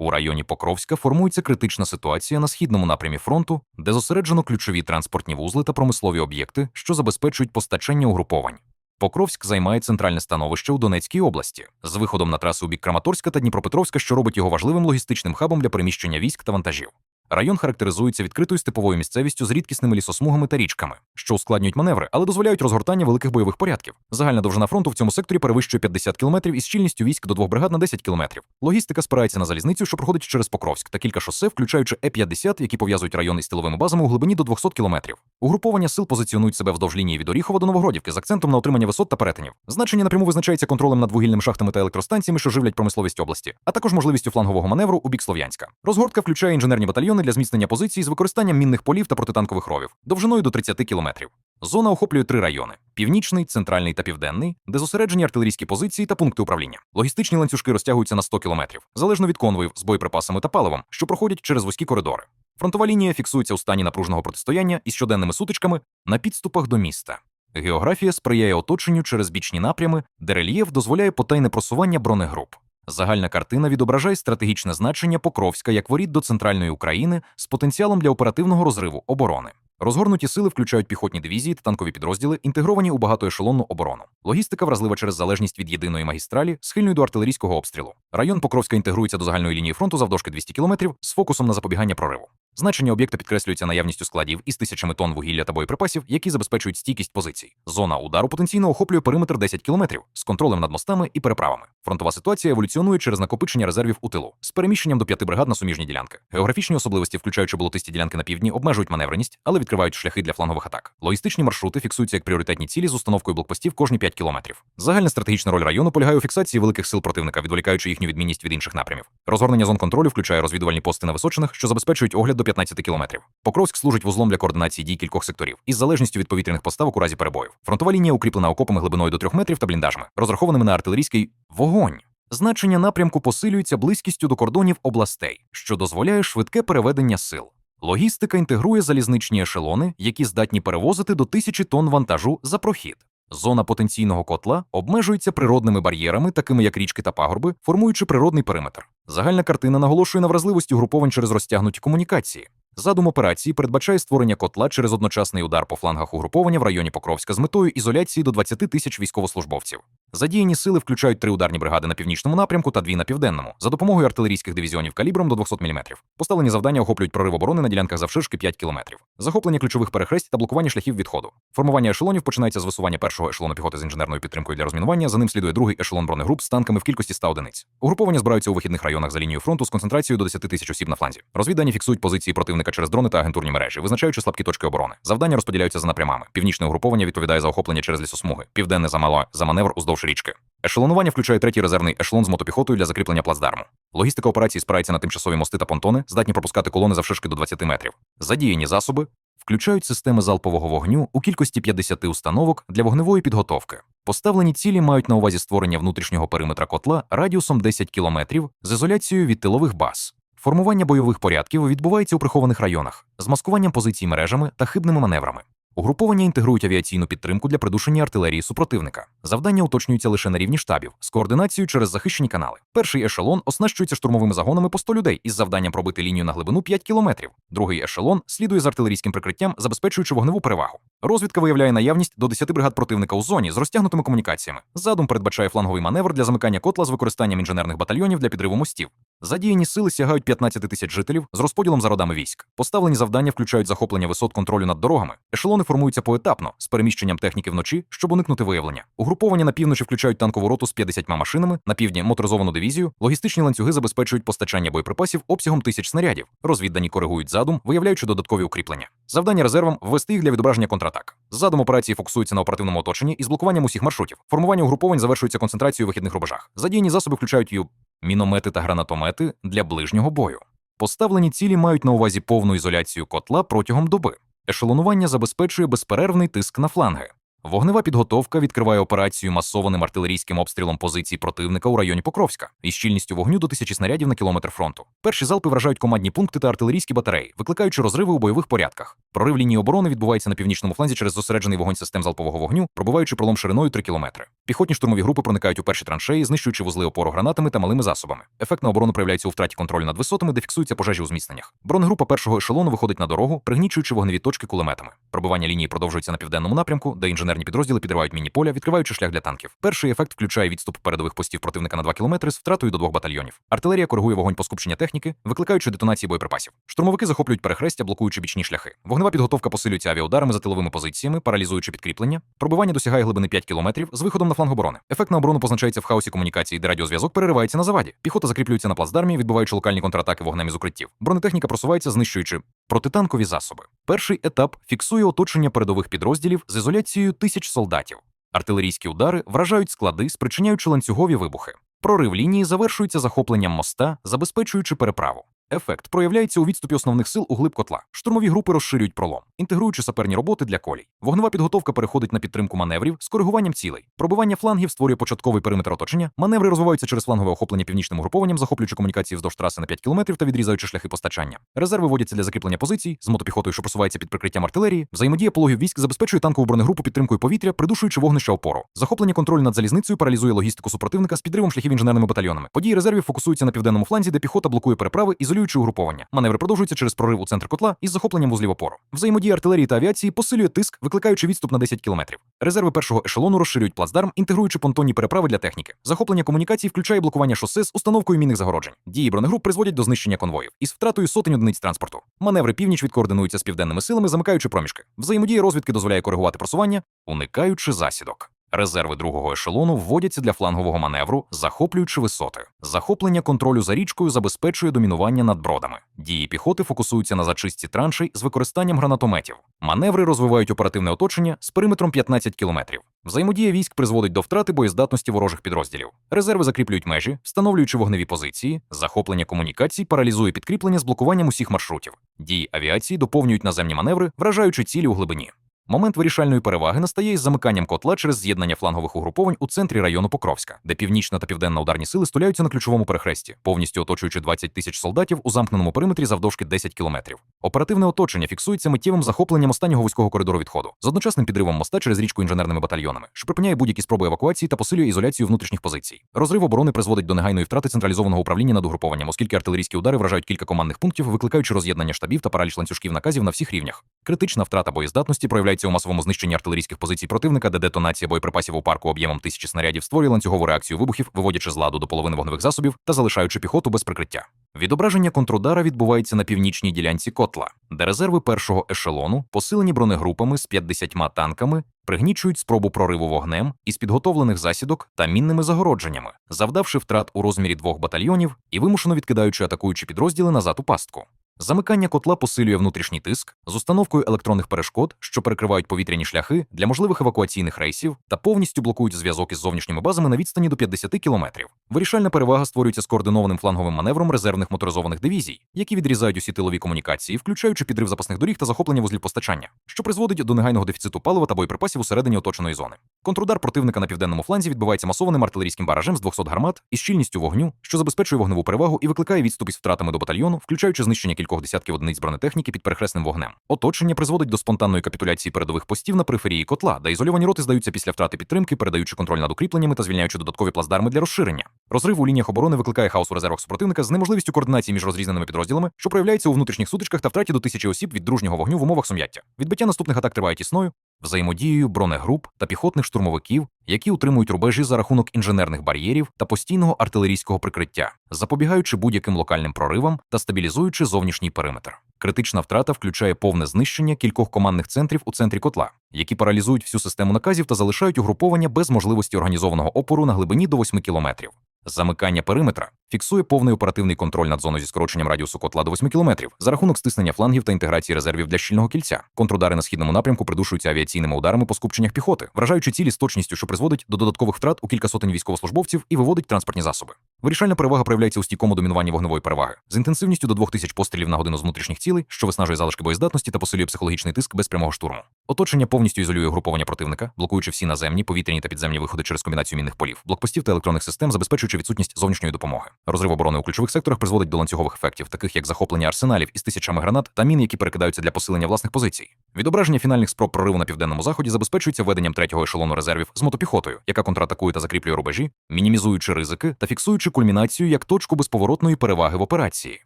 У районі Покровська формується критична ситуація на східному напрямі фронту, де зосереджено ключові транспортні вузли та промислові об'єкти, що забезпечують постачання угруповань. Покровськ займає центральне становище у Донецькій області з виходом на траси у бік Краматорська та Дніпропетровська, що робить його важливим логістичним хабом для переміщення військ та вантажів. Район характеризується відкритою степовою місцевістю з рідкісними лісосмугами та річками, що ускладнюють маневри, але дозволяють розгортання великих бойових порядків. Загальна довжина фронту в цьому секторі перевищує 50 кілометрів із щільністю військ до двох бригад на 10 кілометрів. Логістика спирається на залізницю, що проходить через Покровськ, та кілька шосе, включаючи Е-50, які пов'язують район із тиловими базами у глибині до 200 кілометрів. Угруповання сил позиціонують себе вздовж лінії від Оріхова до Новогродівки з акцентом на отримання висот та перетинів. Значення напряму визначається контролем над вугільними шахтами та електростанціями, що живлять промисловість області, а також можливістю флангового маневру у бік Слов'янська. Розгортка включає інженерні батальйони для зміцнення позицій з використанням мінних полів та протитанкових ровів довжиною до 30 кілометрів. Зона охоплює три райони: північний, центральний та південний, де зосереджені артилерійські позиції та пункти управління. Логістичні ланцюжки розтягуються на 100 кілометрів, залежно від конвоїв з боєприпасами та паливом, що проходять через вузькі коридори. Фронтова лінія фіксується у стані напруженого протистояння із щоденними сутичками на підступах до міста. Географія сприяє оточенню через бічні напрями, де рельєф дозволяє потайне просування бронегруп. Загальна картина відображає стратегічне значення Покровська як воріт до центральної України з потенціалом для оперативного розриву оборони. Розгорнуті сили включають піхотні дивізії та танкові підрозділи, інтегровані у багатоешелонну оборону. Логістика вразлива через залежність від єдиної магістралі, схильної до артилерійського обстрілу. Район Покровська інтегрується до загальної лінії фронту завдовжки 200 км з фокусом на запобігання прориву. Значення об'єкта підкреслюється наявністю складів із тисячами тонн вугілля та боєприпасів, які забезпечують стійкість позицій. Зона удару потенційно охоплює периметр 10 км з контролем над мостами і переправами. Фронтова ситуація еволюціонує через накопичення резервів у тилу з переміщенням до п'яти бригад на суміжні ділянки. Географічні особливості, включаючи болотисті ділянки на півдні, обмежують маневреність, але відкривають шляхи для флангових атак. Логістичні маршрути фіксуються як пріоритетні цілі з установкою блокпостів кожні 5 кілометрів. Загальна стратегічна роль району полягає у фіксації великих сил противника, відволікаючи їхню відмінність від інших напрямів. Розгорнення зон контролю включає розвідувальні пости на височинах, що забезпечують огляд до 15 кілометрів. Покровськ служить вузлом для координації дій кількох секторів із залежністю від повітряних поставок у разі перебоїв. Фронтова лінія укріплена окопами глибиною до 3 метрів та бліндажами, розрахованими на артилерійський вогонь. Значення напрямку посилюється близькістю до кордонів областей, що дозволяє швидке переведення сил. Логістика інтегрує залізничні ешелони, які здатні перевозити до тисячі тонн вантажу за прохід. Зона потенційного котла обмежується природними бар'єрами, такими як річки та пагорби, формуючи природний периметр. Загальна картина наголошує на вразливості груповань через розтягнуті комунікації. Задум операції передбачає створення котла через одночасний удар по флангах угруповання в районі Покровська з метою ізоляції до 20 тисяч військовослужбовців. Задіяні сили включають три ударні бригади на північному напрямку та дві на південному за допомогою артилерійських дивізіонів калібром до 200 мм. Поставлені завдання охоплюють прорив оборони на ділянках завширшки 5 км, захоплення ключових перехресть та блокування шляхів відходу. Формування ешелонів починається з висування першого ешелону піхоти з інженерною підтримкою для розмінування. За ним слідує другий ешелон бронегруп з танками в кількості 100 одиниць. Угруповання збираються у вихідних районах за лінією фронту з концентрацією до 10 тисяч осіб на фланзі. Розвіддані фіксують позиції противника через дрони та агентурні мережі, визначаючи слабкі точки оборони. Завдання розподіляються за напрямами. Північне угруповання відповідає за охоплення через лісосмуги, південне за мало за маневр уздовж річки. Ешелонування включає третій резервний ешелон з мотопіхотою для закріплення плацдарму. Логістика операції спирається на тимчасові мости та понтони, здатні пропускати колони завширшки до 20 метрів. Задіяні засоби включають системи залпового вогню у кількості 50 установок для вогневої підготовки. Поставлені цілі мають на увазі створення внутрішнього периметра котла радіусом 10 кілометрів з ізоляцією від тилових баз. Формування бойових порядків відбувається у прихованих районах з маскуванням позицій мережами та хибними маневрами. Угруповання інтегрують авіаційну підтримку для придушення артилерії супротивника. Завдання уточнюються лише на рівні штабів з координацією через захищені канали. Перший ешелон оснащується штурмовими загонами по 100 людей із завданням пробити лінію на глибину 5 кілометрів. Другий ешелон слідує з артилерійським прикриттям, забезпечуючи вогневу перевагу. Розвідка виявляє наявність до 10 бригад противника у зоні з розтягнутими комунікаціями. Задум передбачає фланговий маневр для замикання котла з використанням інженерних батальйонів для підриву мостів. Задіяні сили сягають 15 тисяч жителів з розподілом за родами військ. Поставлені завдання включають захоплення висот контролю над дорогами. Ешелони формуються поетапно з переміщенням техніки вночі, щоб уникнути виявлення. Угруповання на півночі включають танкову роту з 50 машинами, на півдні моторизовану дивізію. Логістичні ланцюги забезпечують постачання боєприпасів обсягом тисяч снарядів. Розвіддані коригують задум, виявляючи додаткові укріплення. Завдання резервам ввести їх для відображення контратак. Задум операції фокусується на оперативному оточенні із блокуванням усіх маршрутів. Формування угруповань завершується концентрацією у вихідних рубежах. Задіяні засоби включають ю міномети та гранатомети для ближнього бою. Поставлені цілі мають на увазі повну ізоляцію котла протягом доби. Ешелонування забезпечує безперервний тиск на фланги. Вогнева підготовка відкриває операцію масованим артилерійським обстрілом позицій противника у районі Покровська із щільністю вогню до тисячі снарядів на кілометр фронту. Перші залпи вражають командні пункти та артилерійські батареї, викликаючи розриви у бойових порядках. Прорив лінії оборони відбувається на північному фланзі через зосереджений вогонь систем залпового вогню, пробиваючи пролом шириною 3 кілометри. Піхотні штурмові групи проникають у перші траншеї, знищуючи вузли опору гранатами та малими засобами. Ефектна оборона проявляється у втраті контролю над висотами, де фіксуються пожежі у зміцненнях. Бронегрупа першого ешелону виходить на дорогу, пригнічуючи вогневі точки кулеметами. Пробивання лінії продовжується на південному напрямку, де інженерні підрозділи підривають міні поля, відкриваючи шлях для танків. Перший ефект включає відступ передових постів противника на 2 км з втратою до двох батальйонів. Артилерія коригує вогонь по скупчення техніки, викликаючи детонації боєприпасів. Штурмовики захоплюють перехрестя, блокуючи бічні шляхи. Вогнева підготовка посилюється авіаударами за тиловими позиціями, паралізуючи підкріплення. Пробивання досягає глибини 5 км з виходом на фланг оборони. Ефектна оборона позначається в хаосі комунікації, де радіозв'язок переривається на заваді. Піхота закріплюється на плацдармі, відбуваючи локальні контратаки вогнем із укриттів. Бронетехніка просувається, знищуючи протитанкові засоби. Перший етап фіксує оточення передових підрозділів з ізоляцією тисяч солдатів. Артилерійські удари вражають склади, спричиняючи ланцюгові вибухи. Прорив лінії завершується захопленням моста, забезпечуючи переправу. Ефект проявляється у відступі основних сил у глиб котла. Штурмові групи розширюють пролом, інтегруючи саперні роботи для колій. Вогнева підготовка переходить на підтримку маневрів з коригуванням цілей. Пробивання флангів створює початковий периметр оточення. Маневри розвиваються через флангове охоплення північним групованням, захоплюючи комунікації вздовж траси на 5 км та відрізаючи шляхи постачання. Резерви вводяться для закріплення позицій з мотопіхотою, що просувається під прикриттям артилерії. Взаємодія пологів військ забезпечує танкову бронегрупу підтримкою повітря, придушуючи вогнище опору. Захоплення контролю над залізницею паралізує логістику супротивника з підривом шляхів інженерними батальйонами. Події резервів фокусуються на південному фланзі, де піхота блокує переправи, ізолюючи угруповання. Маневри продовжуються через прорив у центр котла із захопленням вузлів опору. Взаємодія артилерії та авіації посилює тиск, викликаючи відступ на 10 кілометрів. Резерви першого ешелону розширюють плацдарм, інтегруючи понтонні переправи для техніки. Захоплення комунікацій включає блокування шосе з установкою мінних загороджень. Дії бронегруп призводять до знищення конвоїв із втратою сотень одиниць транспорту. Маневри північ відкоординуються з південними силами, замикаючи проміжки. Взаємодія розвідки дозволяє коригувати просування, уникаючи засідок. Резерви другого ешелону вводяться для флангового маневру, захоплюючи висоти. Захоплення контролю за річкою забезпечує домінування над бродами. Дії піхоти фокусуються на зачистці траншей з використанням гранатометів. Маневри розвивають оперативне оточення з периметром 15 кілометрів. Взаємодія військ призводить до втрати боєздатності ворожих підрозділів. Резерви закріплюють межі, встановлюючи вогневі позиції. Захоплення комунікацій паралізує підкріплення з блокуванням усіх маршрутів. Дії авіації доповнюють наземні маневри, вражаючи цілі у глибині. Момент вирішальної переваги настає із замиканням котла через з'єднання флангових угруповань у центрі району Покровська, де північна та південна ударні сили стуляються на ключовому перехресті, повністю оточуючи 20 тисяч солдатів у замкненому периметрі завдовжки 10 кілометрів. Оперативне оточення фіксується миттєвим захопленням останнього вузького коридору відходу з одночасним підривом моста через річку інженерними батальйонами, що припиняє будь-які спроби евакуації та посилює ізоляцію внутрішніх позицій. Розрив оборони призводить до негайної втрати централізованого управління над угрупованням, оскільки артилерійські удари вражають кілька командних пунктів, викликаючи роз'єднання штабів та параліч ланцюжків наказів на всіх рівнях. Критична втрата боєздатності проявляється у масовому знищенні артилерійських позицій противника, де детонація боєприпасів у парку об'ємом тисячі снарядів створює ланцюгову реакцію вибухів, виводячи з ладу до половини вогневих засобів та залишаючи піхоту без прикриття. Відображення контрудара відбувається на північній ділянці котла, де резерви першого ешелону, посилені бронегрупами з 50 танками, пригнічують спробу прориву вогнем із підготовлених засідок та мінними загородженнями, завдавши втрат у розмірі двох батальйонів і вимушено відкидаючи атакуючі підрозділи назад у пастку. Замикання котла посилює внутрішній тиск з установкою електронних перешкод, що перекривають повітряні шляхи для можливих евакуаційних рейсів та повністю блокують зв'язок із зовнішніми базами на відстані до 50 кілометрів. Вирішальна перевага створюється скоординованим фланговим маневром резервних моторизованих дивізій, які відрізають усі тилові комунікації, включаючи підрив запасних доріг та захоплення вузлів постачання, що призводить до негайного дефіциту палива та боєприпасів усередині оточеної зони. Контрудар противника на південному фланзі відбувається масованим артилерійським баражем з 200 гармат із щільністю вогню, що забезпечує вогневу перевагу і викликає відступ із втратами до батальйону, включаючи знищення кількох десятків одиниць бронетехніки під перехресним вогнем. Оточення призводить до спонтанної капітуляції передових постів на периферії котла, де ізольовані роти здаються після втрати підтримки, передаючи контроль над укріпленнями та звільняючи додаткові плацдарми для розширення. Розрив у лініях оборони викликає хаос у резервах супротивника з неможливістю координації між розрізненими підрозділами, що проявляється у внутрішніх сутичках та втраті до тисячі осіб від дружнього вогню в умовах сум'яття. Відбиття наступних атак триває тісною, взаємодією бронегруп та піхотних штурмовиків, які утримують рубежі за рахунок інженерних бар'єрів та постійного артилерійського прикриття, запобігаючи будь-яким локальним проривам та стабілізуючи зовнішній периметр. Критична втрата включає повне знищення кількох командних центрів у центрі котла, які паралізують всю систему наказів та залишають угруповання без можливості організованого опору на глибині до 8 кілометрів. Замикання периметра фіксує повний оперативний контроль над зоною зі скороченням радіусу котла до 8 км за рахунок стиснення флангів та інтеграції резервів для щільного кільця. Контрудари на східному напрямку придушуються авіаційними ударами по скупченнях піхоти, вражаючи цілі з точністю, що призводить до додаткових втрат у кілька сотень військовослужбовців і виводить транспортні засоби. Вирішальна перевага проявляється у стійкому домінуванні вогневої переваги з інтенсивністю до 2000 пострілів на годину з внутрішніх цілей, що виснажує залишки боєздатності та посилює психологічний тиск без прямого штурму. Оточення повністю ізолює груповання противника, блокуючи всі наземні, повітряні та підземні виходи через комбінацію мінних полів, блокпостів та електронних систем, забезпечуючи відсутність зовнішньої допомоги. Розрив оборони у ключових секторах призводить до ланцюгових ефектів, таких як захоплення арсеналів із тисячами гранат та мін, які перекидаються для посилення власних позицій. Відображення фінальних спроб прориву на південному заході забезпечується введенням третього ешелону резервів з мотопіхотою, яка контратакує та закріплює рубежі, мінімізуючи ризики та фіксуючи кульмінацію як точку безповоротної переваги в операції.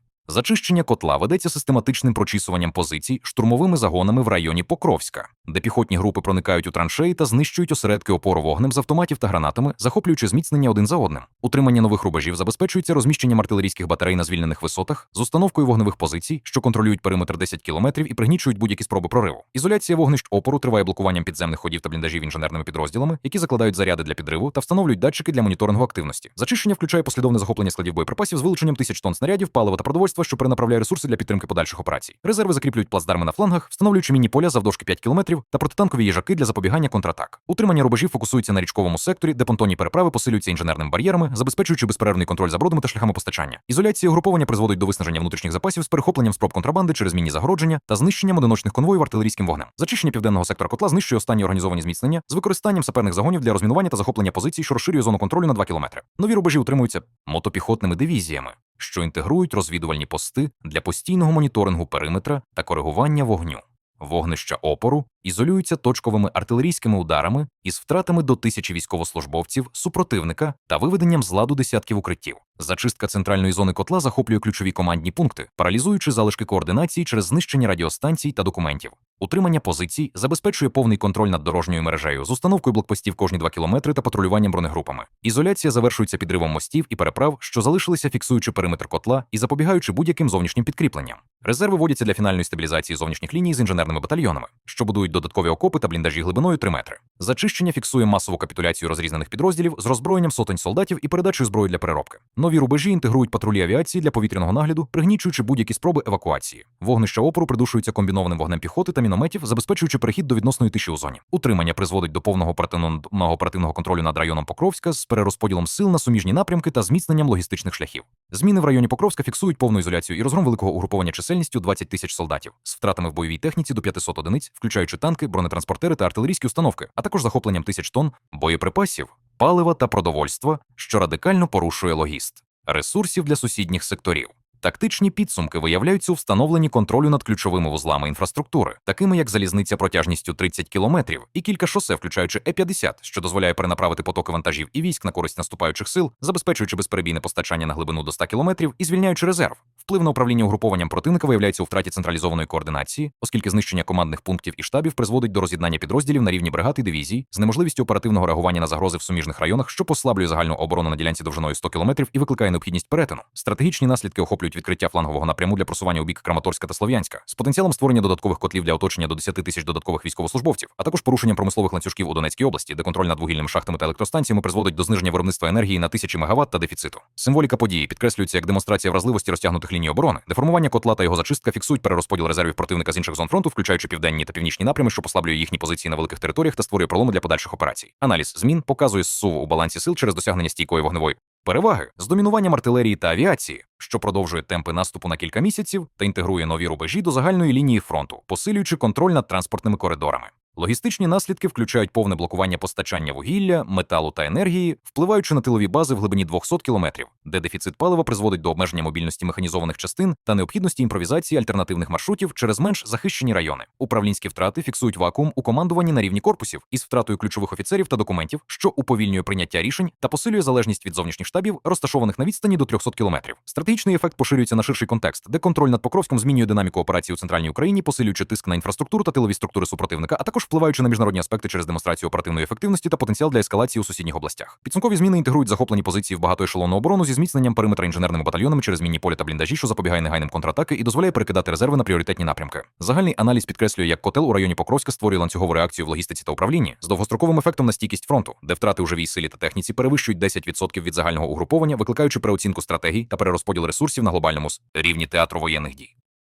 Зачищення котла ведеться систематичним прочісуванням позицій штурмовими загонами в районі Покровська, де піхотні групи проникають у траншеї та знищують осередки опору вогнем з автоматів та гранатами, захоплюючи зміцнення один за одним. Утримання нових рубежів забезпечується розміщенням артилерійських батарей на звільнених висотах з установкою вогневих позицій, що контролюють периметр 10 кілометрів і пригнічують будь-які спроби прориву. Ізоляція вогнищ опору триває блокуванням підземних ходів та бліндажів інженерними підрозділами, які закладають заряди для підриву та встановлюють датчики для моніторингу активності. Зачищення включає послідовне захоплення складів боєприпасів з вилученням тисяч тонн снарядів, палива та продовольства, що перенаправляє ресурси для підтримки подальших операцій. Резерви закріплюють плацдарми на флангах, встановлюючи міні-поля завдовжки 5 кілометрів та протитанкові їжаки для запобігання контратак. Утримання рубежів фокусується на річковому секторі, де понтонні переправи посилюються інженерними бар'єрами, забезпечуючи безперервний контроль за бродами та шляхами постачання. Ізоляція угруповання призводить до виснаження внутрішніх запасів з перехопленням спроб контрабанди через мінні загородження та знищенням одиночних конвоїв артилерійським вогнем. Зачищення південного сектора котла знищує останні організовані зміцнення з використанням саперних загонів для розмінування та захоплення позицій, що розширює зону контролю на 2 кілометри. Нові рубежі утримуються мотопіхотними дивізіями, що інтегрують розвідувальні пости для постійного моніторингу периметра та коригування вогню. Вогнища опору ізолюються точковими артилерійськими ударами із втратами до тисячі військовослужбовців, супротивника та виведенням з ладу десятків укриттів. Зачистка центральної зони котла захоплює ключові командні пункти, паралізуючи залишки координації через знищення радіостанцій та документів. Утримання позицій забезпечує повний контроль над дорожньою мережею з установкою блокпостів кожні 2 кілометри та патрулюванням бронегрупами. Ізоляція завершується підривом мостів і переправ, що залишилися фіксуючи периметр котла і запобігаючи будь-яким зовнішнім підкріпленням. Резерви вводяться для фінальної стабілізації зовнішніх ліній з інженерними батальйонами, що будують додаткові окопи та бліндажі глибиною 3 метри. Зачищення фіксує масову капітуляцію розрізнених підрозділів з роззброєнням сотень солдатів і передачею зброї для переробки. Нові рубежі інтегрують патрулі авіації для повітряного нагляду, пригнічуючи будь-які спроби евакуації. Вогнища опору придушуються комбінованим вогнем піхоти та мінометів, забезпечуючи перехід до відносної тиші у зоні. Утримання призводить до повного оперативного оперативного контролю над районом Покровська з перерозподілом сил на суміжні напрямки та зміцненням логістичних шляхів. Зміни в районі Покровська фіксують повну ізоляцію і розгром великого угруповання чисельністю 20 тисяч солдатів з втратами в бойовій техніці до 500 одиниць, включаючи танки, бронетранспортери та артилерійські установки, а також захопленням тисяч тонн боєприпасів, палива та продовольства, що радикально порушує логіст, ресурсів для сусідніх секторів. Тактичні підсумки виявляються у встановленні контролю над ключовими вузлами інфраструктури, такими як залізниця протяжністю 30 кілометрів і кілька шосе, включаючи Е-50, що дозволяє перенаправити потоки вантажів і військ на користь наступаючих сил, забезпечуючи безперебійне постачання на глибину до 100 кілометрів і звільняючи резерв. Вплив на управління угрупованням противника виявляється у втраті централізованої координації, оскільки знищення командних пунктів і штабів призводить до роз'єднання підрозділів на рівні бригад і дивізій з неможливістю оперативного реагування на загрози в суміжних районах, що послаблює загальну оборону на ділянці довжиною 100 км і викликає необхідність перетину. Стратегічні наслідки охоплюють відкриття флангового напряму для просування у бік Краматорська та Слов'янська з потенціалом створення додаткових котлів для оточення до 10 тисяч додаткових військовослужбовців, а також порушенням промислових ланцюжків у Донецькій області, де контроль над вугільними шахтами та електростанціями призводить до зниження виробництва енергії на тисячі мегаватт та дефіциту. Символіка події підкреслюється як демонстрація вразливості розтягнутих ліній оборони, де формування котла та його зачистка фіксують перерозподіл резервів противника з інших зон фронту, включаючи південні та північні напрями, що послаблює їхні позиції на великих територіях та створює проломи для подальших операцій. Аналіз змін показує зсуву у балансі сил через досягнення стійкої вогневої переваги з домінуванням артилерії та авіації, що продовжує темпи наступу на кілька місяців та інтегрує нові рубежі до загальної лінії фронту, посилюючи контроль над транспортними коридорами. Логістичні наслідки включають повне блокування постачання вугілля, металу та енергії, впливаючи на тилові бази в глибині 200 кілометрів, де дефіцит палива призводить до обмеження мобільності механізованих частин та необхідності імпровізації альтернативних маршрутів через менш захищені райони. Управлінські втрати фіксують вакуум у командуванні на рівні корпусів із втратою ключових офіцерів та документів, що уповільнює прийняття рішень та посилює залежність від зовнішніх штабів, розташованих на відстані до 300 кілометрів. Стратегічний ефект поширюється на ширший контекст, де контроль над Покровськом змінює динаміку операції у центральній Україні, посилюючи тиск на інфраструктуру та тилові структури супротивника, а також впливаючи на міжнародні аспекти через демонстрацію оперативної ефективності та потенціал для ескалації у сусідніх областях. Підсумкові зміни інтегрують захоплені позиції в багатоешелонну оборону зі зміцненням периметра інженерними батальйонами через мінні поля та бліндажі, що запобігає негайним контратаки і дозволяє перекидати резерви на пріоритетні напрямки. Загальний аналіз підкреслює, як котел у районі Покровська створює ланцюгову реакцію в логістиці та управлінні з довгостроковим ефектом на стійкість фронту, де втрати у живій силі та техніці перевищують 10% від загального угруповання, викликаючи переоцінку стратегій та перерозподіл ресурсів на глобальному рівні театру воєнних дій.